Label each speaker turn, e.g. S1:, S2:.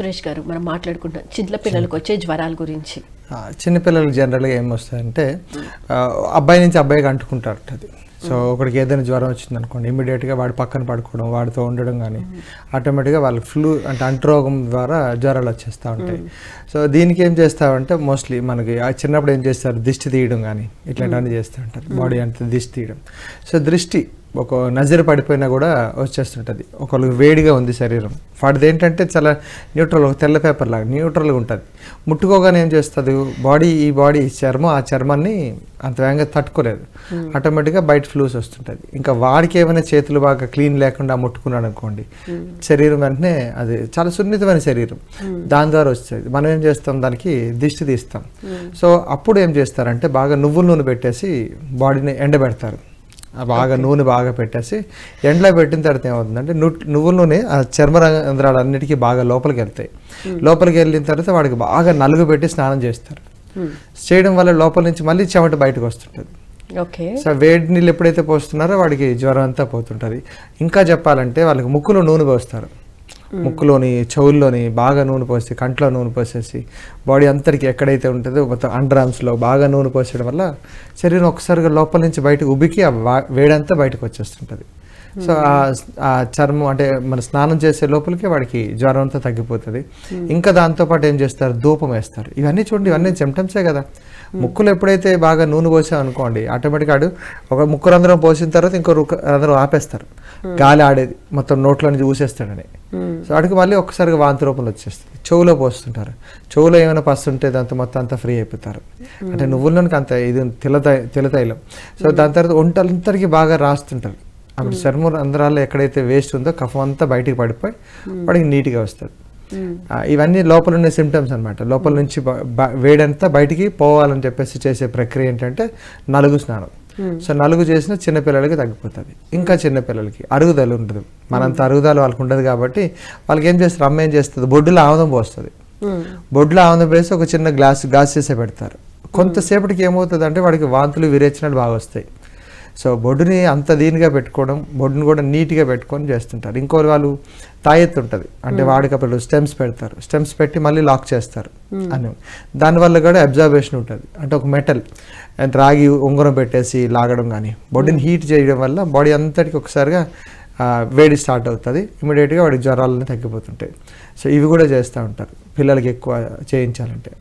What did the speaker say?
S1: సురేష్ గారు మనం మాట్లాడుకుంటాం. చిన్న పిల్లలకు వచ్చే జ్వరాల గురించి.
S2: ఆ, చిన్నపిల్లలు జనరల్గా ఏమొస్తాయంటే అబ్బాయి నుంచి అబ్బాయికి అంటుకుంటారు అది. సో ఒకడికి ఏదైనా జ్వరం వచ్చింది అనుకోండి ఇమీడియట్గా వాడి పక్కన పడుకోవడం వాడితో ఉండడం కానీ ఆటోమేటిక్గా వాళ్ళకి ఫ్లూ అంటే అంటురోగం ద్వారా జ్వరాలు వచ్చేస్తూ ఉంటాయి. సో దీనికి ఏం చేస్తామంటే మోస్ట్లీ మనకి చిన్నప్పుడు ఏం చేస్తారు దిష్టి తీయడం కానీ ఇట్లాంటివన్నీ చేస్తూ ఉంటారు. బాడీ అంతా దిష్టి తీయడం. సో దృష్టి ఒక నజర పడిపోయినా కూడా వచ్చేస్తుంటుంది. ఒకరికి వేడిగా ఉంది శరీరం. వాడిది ఏంటంటే చాలా న్యూట్రల్ ఒక తెల్ల పేపర్ లాగా న్యూట్రల్గా ఉంటుంది. ముట్టుకోగానే ఏం చేస్తుంది? బాడీ ఈ బాడీ చర్మం ఆ చర్మాన్ని అంత వేగంగా తట్టుకోలేదు. ఆటోమేటిక్గా బయట ఫ్లూస్ వస్తుంటుంది. ఇంకా వాడికి ఏమైనా చేతులు బాగా క్లీన్ లేకుండా ముట్టుకున్నాడు అనుకోండి శరీరం వెంటనే అది చాలా సున్నితమైన శరీరం. దాని ద్వారా వస్తుంది మనం ఏం చేస్తాం? దానికి దిష్టి తీస్తాం. సో అప్పుడు ఏం చేస్తారంటే బాగా నువ్వుల నూనె పెట్టేసి బాడీని ఎండబెడతారు. బాగా నూనె బాగా పెట్టేసి ఎండలో పెట్టిన తర్వాత ఏమవుతుందంటే నువ్వుల నూనె ఆ చర్మ రంధ్రాలు అన్నిటికీ బాగా లోపలికి వెళ్తాయి. లోపలికి వెళ్ళిన తర్వాత వాడికి బాగా నలుగు పెట్టి స్నానం చేస్తారు. చేయడం వల్ల లోపల నుంచి మళ్ళీ చెమట బయటకు వస్తుంటుంది.
S1: ఓకే
S2: సో వేడి నీళ్ళు ఎప్పుడైతే పోస్తున్నారో వాడికి జ్వరం అంతా పోతుంటుంది. ఇంకా చెప్పాలంటే వాళ్ళకి ముక్కులో నూనె పోస్తారు. ముక్కులోని చెవుల్లోని బాగా నూనె పోసి కంట్లో నూనె పోసేసి బాడీ అంతటికి ఎక్కడైతే ఉంటుందో మొత్తం అండర్ ఆర్మ్స్లో బాగా నూనె పోసేయడం వల్ల శరీరం ఒకసారిగా లోపల నుంచి బయటకు ఉబికి ఆ వా- వేడంతా బయటకు వచ్చేస్తుంటుంది. సో ఆ- చర్మం అంటే మన స్నానం చేసే లోపలికి వాడికి జ్వరం అంతా తగ్గిపోతుంది. ఇంకా దాంతోపాటు ఏం చేస్తారు? ధూపం వేస్తారు. ఇవన్నీ చూడండి ఇవన్నీ సిమ్టమ్సే కదా. ముక్కులు ఎప్పుడైతే బాగా నూనె పోసాం అనుకోండి ఆటోమేటిక్ ఆడు ఒక ముక్కు రంధ్రం పోసిన తర్వాత ఇంకో రంధ్రం ఆపేస్తారు. గాలి ఆడేది మొత్తం నోట్లో నుంచి ఊసేస్తాడని సో వాడికి మళ్ళీ ఒక్కసారిగా వాంతి రూపంలో వచ్చేస్తుంది. చెవులో పోస్తుంటారు. చెవులో ఏమైనా పస్తుంటే దాంతో మొత్తం అంతా ఫ్రీ అయిపోతారు. అంటే నువ్వుల్లోనికి అంత ఇది తిలతై తిలతైలం సో దాని తర్వాత ఒంటంతరికి బాగా రాస్తుంటారు అప్పుడు చర్మ రంధ్రాల్లో ఎక్కడైతే వేస్ట్ ఉందో కఫం అంతా బయటికి పడిపోయి వాడికి నీట్గా వస్తుంది. ఇవన్నీ లోపల ఉన్న సిమ్టమ్స్ అన్నమాట. లోపల నుంచి వేడంతా బయటికి పోవాలని చెప్పేసి చేసే ప్రక్రియ ఏంటంటే నలుగు స్నానం. సో నలుగు చేసిన చిన్నపిల్లలకి తగ్గిపోతుంది. ఇంకా చిన్నపిల్లలకి అరుగుదల ఉంటుంది మనంత అరుగుదల వాళ్ళకి ఉండదు కాబట్టి వాళ్ళకి ఏం చేస్తారు? అమ్మ ఏం చేస్తుంది? బొడ్డులో ఆముదం పోస్తుంది. బొడ్లో ఆముదం వేసి ఒక చిన్న గ్లాస్ గ్లాస్ చేసే పెడతారు. కొంతసేపటికి ఏమవుతుంది అంటే వాడికి వాంతులు విరేచనాలు బాగా వస్తాయి. సో బొడ్డుని అంత దీనిగా పెట్టుకోవడం బొడ్డుని కూడా నీట్గా పెట్టుకొని చేస్తుంటారు. ఇంకో వాళ్ళు తాయెత్తు ఉంటుంది. అంటే వాడికి అప్పుడు స్టెమ్స్ పెడతారు. స్టెమ్స్ పెట్టి మళ్ళీ లాక్ చేస్తారు అని. దానివల్ల కూడా అబ్జర్వేషన్ ఉంటుంది. అంటే ఒక మెటల్ అండ్ రాగి ఉంగరం పెట్టేసి లాగడం కానీ బాడీని హీట్ చేయడం వల్ల బాడీ అంతటికి ఒకసారిగా వేడి స్టార్ట్ అవుతుంది. ఇమీడియట్గా వాడికి జ్వరాలన్నీ తగ్గిపోతుంటాయి. సో ఇవి కూడా చేస్తూ ఉంటారు. పిల్లలకి ఎక్కువ చేయించాలంటే.